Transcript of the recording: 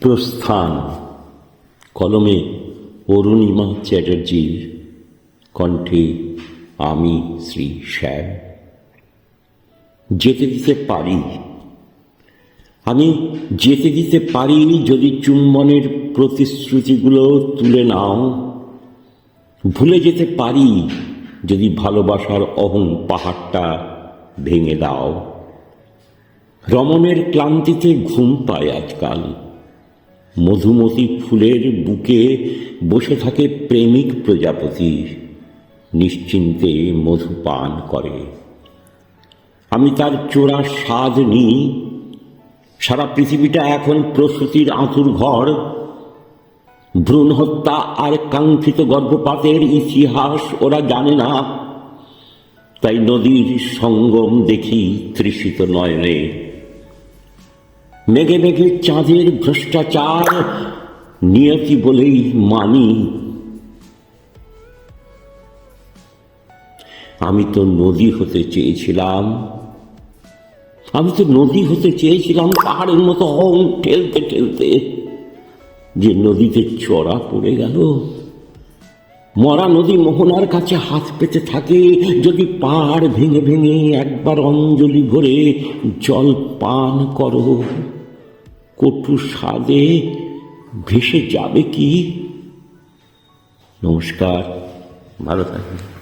প্রস্থান। কলমে অরুণিমা চ্যাটার্জির কণ্ঠে আমি শ্রী শ্যাম। যেতে দিতে পারি। আমি যেতে দিতে পারি যদি চুম্বনের প্রতিশ্রুতিগুলো তুলে নাও। ভুলে যেতে পারি যদি ভালোবাসার অহং পাহাড়টা ভেঙে দাও। রমণের ক্লান্তিতে ঘুম পায় আজকাল। মধুমতি ফুলের বুকে বসে থাকে প্রেমিক প্রজাপতি। নিশ্চিন্তে মধু পান করে। আমি তার চোরা স্বাদ নিই। সারা পৃথিবীটা এখন প্রসূতির আঁতুর ঘর। ভ্রূণ হত্যা আর কাঙ্ক্ষিত গর্ভপাতের ইতিহাস ওরা জানে না। তাই নদীর সঙ্গম দেখি তৃষিত নয়নে। মেঘে মেঘে চাঁদের ভ্রষ্টাচার, নিয়তি বলেই মানি। আমি তো নদী হতে চেয়েছিলাম। আমি তো নদী হতে চেয়েছিলাম পাহাড়ের মতো হং ঠেলতে ঠেলতে। যে নদীতে চড়া পড়ে গেল। মরা নদী মোহনার কাছে হাত পেতে থাকে। যদি পাহাড় ভেঙে ভেঙে একবার অঞ্জলি ভরে জল পান করো। কটু স্বাদে ভেসে যাবে কি? নমস্কার ভালো থাকবেন।